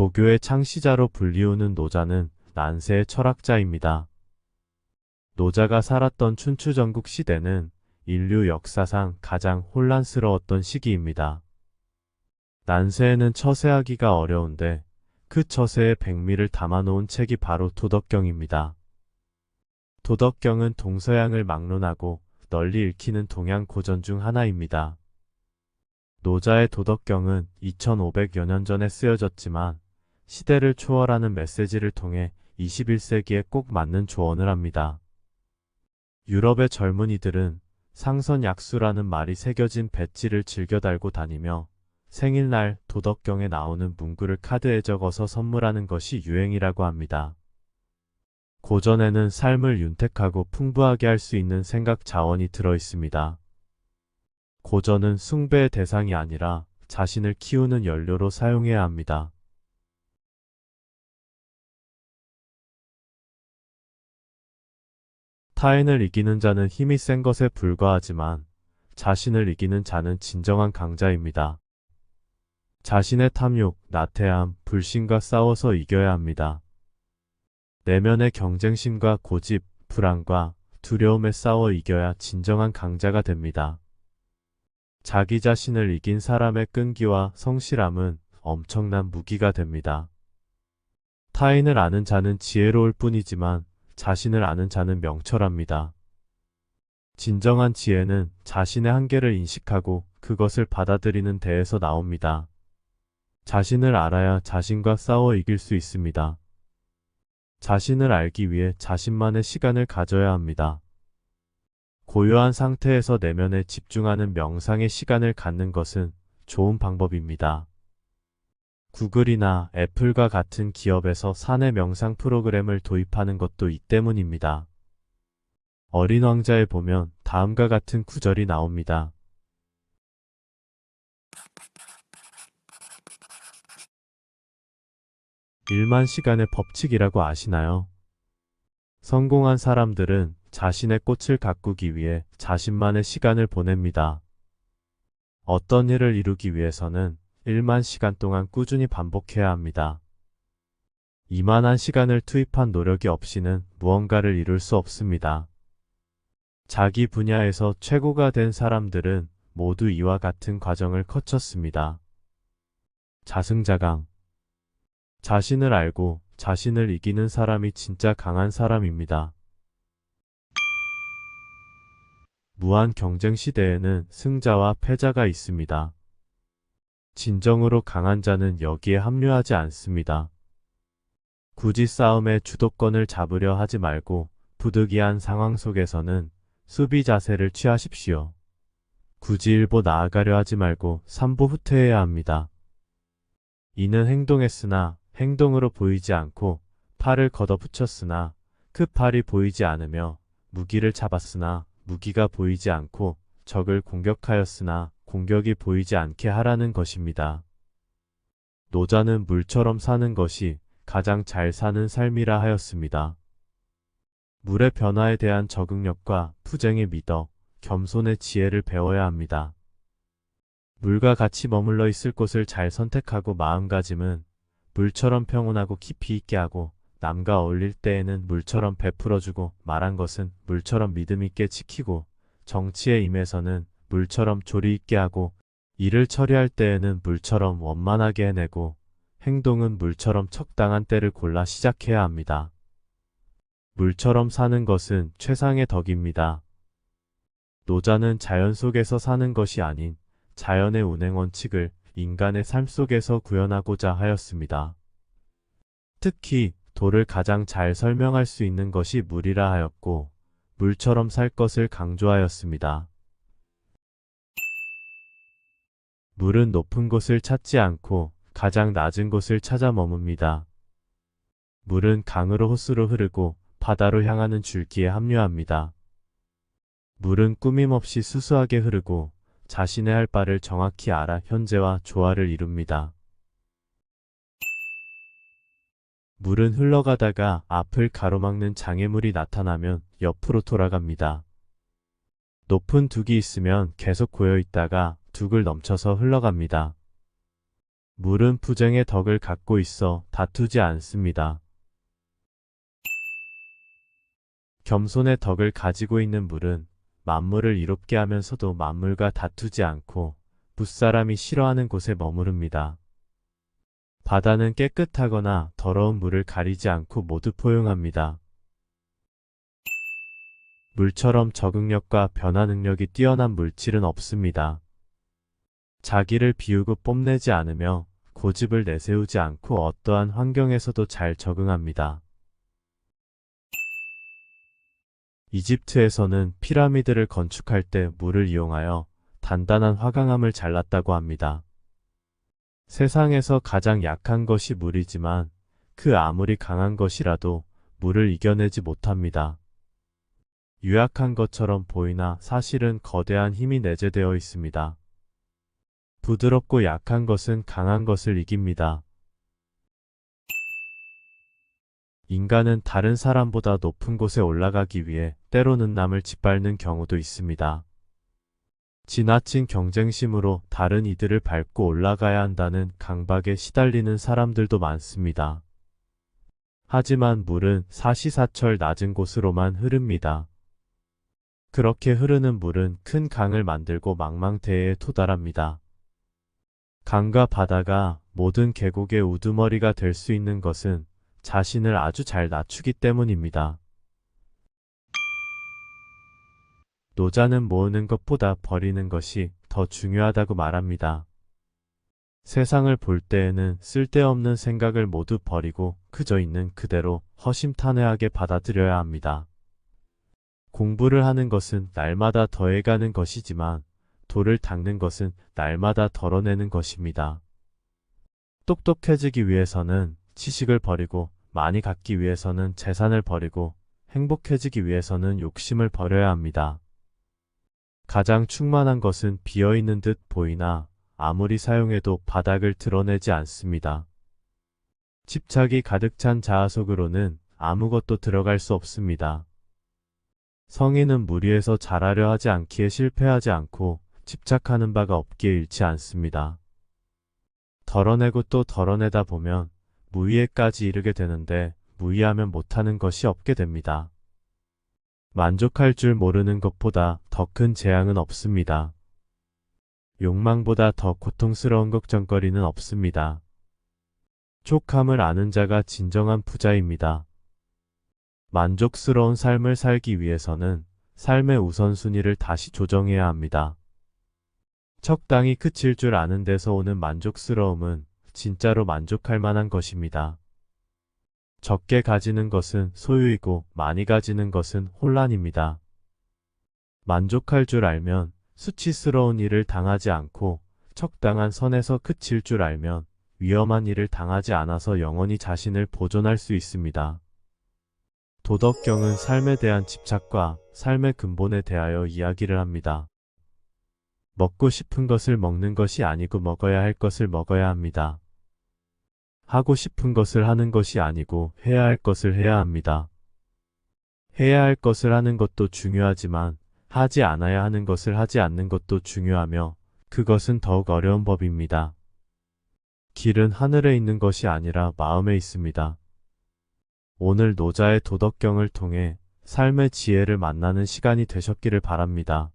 도교의 창시자로 불리우는 노자는 난세의 철학자입니다. 노자가 살았던 춘추전국 시대는 인류 역사상 가장 혼란스러웠던 시기입니다. 난세에는 처세하기가 어려운데 그 처세의 백미를 담아놓은 책이 바로 도덕경입니다. 도덕경은 동서양을 막론하고 널리 읽히는 동양 고전 중 하나입니다. 노자의 도덕경은 2500여 년 전에 쓰여졌지만 시대를 초월하는 메시지를 통해 21세기에 꼭 맞는 조언을 합니다. 유럽의 젊은이들은 상선 약수라는 말이 새겨진 배지를 즐겨 달고 다니며 생일날 도덕경에 나오는 문구를 카드에 적어서 선물하는 것이 유행이라고 합니다. 고전에는 삶을 윤택하고 풍부하게 할 수 있는 생각 자원이 들어 있습니다. 고전은 숭배의 대상이 아니라 자신을 키우는 연료로 사용해야 합니다. 타인을 이기는 자는 힘이 센 것에 불과하지만 자신을 이기는 자는 진정한 강자입니다. 자신의 탐욕, 나태함, 불신과 싸워서 이겨야 합니다. 내면의 경쟁심과 고집, 불안과 두려움에 싸워 이겨야 진정한 강자가 됩니다. 자기 자신을 이긴 사람의 끈기와 성실함은 엄청난 무기가 됩니다. 타인을 아는 자는 지혜로울 뿐이지만 자신을 아는 자는 명철합니다. 진정한 지혜는 자신의 한계를 인식하고 그것을 받아들이는 데에서 나옵니다. 자신을 알아야 자신과 싸워 이길 수 있습니다. 자신을 알기 위해 자신만의 시간을 가져야 합니다. 고요한 상태에서 내면에 집중하는 명상의 시간을 갖는 것은 좋은 방법입니다. 구글이나 애플과 같은 기업에서 사내 명상 프로그램을 도입하는 것도 이 때문입니다. 어린 왕자에 보면 다음과 같은 구절이 나옵니다. 일만 시간의 법칙이라고 아시나요? 성공한 사람들은 자신의 꽃을 가꾸기 위해 자신만의 시간을 보냅니다. 어떤 일을 이루기 위해서는 1만 시간 동안 꾸준히 반복해야 합니다. 이만한 시간을 투입한 노력이 없이는 무언가를 이룰 수 없습니다. 자기 분야에서 최고가 된 사람들은 모두 이와 같은 과정을 거쳤습니다. 자승자강 자신을 알고 자신을 이기는 사람이 진짜 강한 사람입니다. 무한 경쟁 시대에는 승자와 패자가 있습니다. 진정으로 강한 자는 여기에 합류하지 않습니다. 굳이 싸움의 주도권을 잡으려 하지 말고 부득이한 상황 속에서는 수비 자세를 취하십시오. 굳이 일보 나아가려 하지 말고 삼보 후퇴해야 합니다. 이는 행동했으나 행동으로 보이지 않고 팔을 걷어붙였으나 그 팔이 보이지 않으며 무기를 잡았으나 무기가 보이지 않고 적을 공격하였으나 공격이 보이지 않게 하라는 것입니다. 노자는 물처럼 사는 것이 가장 잘 사는 삶이라 하였습니다. 물의 변화에 대한 적응력과 투쟁의 미덕, 겸손의 지혜를 배워야 합니다. 물과 같이 머물러 있을 곳을 잘 선택하고 마음가짐은 물처럼 평온하고 깊이 있게 하고 남과 어울릴 때에는 물처럼 베풀어주고 말한 것은 물처럼 믿음 있게 지키고 정치에 임해서는 물처럼 조리 있게 하고 일을 처리할 때에는 물처럼 원만하게 해내고 행동은 물처럼 적당한 때를 골라 시작해야 합니다. 물처럼 사는 것은 최상의 덕입니다. 노자는 자연 속에서 사는 것이 아닌 자연의 운행 원칙을 인간의 삶 속에서 구현하고자 하였습니다. 특히 도를 가장 잘 설명할 수 있는 것이 물이라 하였고 물처럼 살 것을 강조하였습니다. 물은 높은 곳을 찾지 않고 가장 낮은 곳을 찾아 머뭅니다. 물은 강으로 호수로 흐르고 바다로 향하는 줄기에 합류합니다. 물은 꾸밈없이 수수하게 흐르고 자신의 할 바를 정확히 알아 현재와 조화를 이룹니다. 물은 흘러가다가 앞을 가로막는 장애물이 나타나면 옆으로 돌아갑니다. 높은 둑이 있으면 계속 고여 있다가 둑을 넘쳐서 흘러갑니다. 물은 부정의 덕을 갖고 있어 다투지 않습니다. 겸손의 덕을 가지고 있는 물은 만물을 이롭게 하면서도 만물과 다투지 않고 붓사람이 싫어하는 곳에 머무릅니다. 바다는 깨끗하거나 더러운 물을 가리지 않고 모두 포용합니다. 물처럼 적응력과 변화 능력이 뛰어난 물질은 없습니다. 자기를 비우고 뽐내지 않으며 고집을 내세우지 않고 어떠한 환경에서도 잘 적응합니다. 이집트에서는 피라미드를 건축할 때 물을 이용하여 단단한 화강암을 잘랐다고 합니다. 세상에서 가장 약한 것이 물이지만 그 아무리 강한 것이라도 물을 이겨내지 못합니다. 유약한 것처럼 보이나 사실은 거대한 힘이 내재되어 있습니다. 부드럽고 약한 것은 강한 것을 이깁니다. 인간은 다른 사람보다 높은 곳에 올라가기 위해 때로는 남을 짓밟는 경우도 있습니다. 지나친 경쟁심으로 다른 이들을 밟고 올라가야 한다는 강박에 시달리는 사람들도 많습니다. 하지만 물은 사시사철 낮은 곳으로만 흐릅니다. 그렇게 흐르는 물은 큰 강을 만들고 망망대해에 도달합니다. 강과 바다가 모든 계곡의 우두머리가 될 수 있는 것은 자신을 아주 잘 낮추기 때문입니다. 노자는 모으는 것보다 버리는 것이 더 중요하다고 말합니다. 세상을 볼 때에는 쓸데없는 생각을 모두 버리고 그저 있는 그대로 허심탄회하게 받아들여야 합니다. 공부를 하는 것은 날마다 더해가는 것이지만 돌을 닦는 것은 날마다 덜어내는 것입니다. 똑똑해지기 위해서는 지식을 버리고 많이 갖기 위해서는 재산을 버리고 행복해지기 위해서는 욕심을 버려야 합니다. 가장 충만한 것은 비어있는 듯 보이나 아무리 사용해도 바닥을 드러내지 않습니다. 집착이 가득 찬 자아 속으로는 아무것도 들어갈 수 없습니다. 성인은 무리해서 잘하려 하지 않기에 실패하지 않고 집착하는 바가 없기에 잃지 않습니다. 덜어내고 또 덜어내다 보면 무의에까지 이르게 되는데 무의하면 못하는 것이 없게 됩니다. 만족할 줄 모르는 것보다 더 큰 재앙은 없습니다. 욕망보다 더 고통스러운 걱정거리는 없습니다. 촉함을 아는 자가 진정한 부자입니다. 만족스러운 삶을 살기 위해서는 삶의 우선순위를 다시 조정해야 합니다. 적당히 그칠 줄 아는 데서 오는 만족스러움은 진짜로 만족할 만한 것입니다. 적게 가지는 것은 소유이고 많이 가지는 것은 혼란입니다. 만족할 줄 알면 수치스러운 일을 당하지 않고 적당한 선에서 그칠 줄 알면 위험한 일을 당하지 않아서 영원히 자신을 보존할 수 있습니다. 도덕경은 삶에 대한 집착과 삶의 근본에 대하여 이야기를 합니다. 먹고 싶은 것을 먹는 것이 아니고 먹어야 할 것을 먹어야 합니다. 하고 싶은 것을 하는 것이 아니고 해야 할 것을 해야 합니다. 해야 할 것을 하는 것도 중요하지만 하지 않아야 하는 것을 하지 않는 것도 중요하며 그것은 더욱 어려운 법입니다. 길은 하늘에 있는 것이 아니라 마음에 있습니다. 오늘 노자의 도덕경을 통해 삶의 지혜를 만나는 시간이 되셨기를 바랍니다.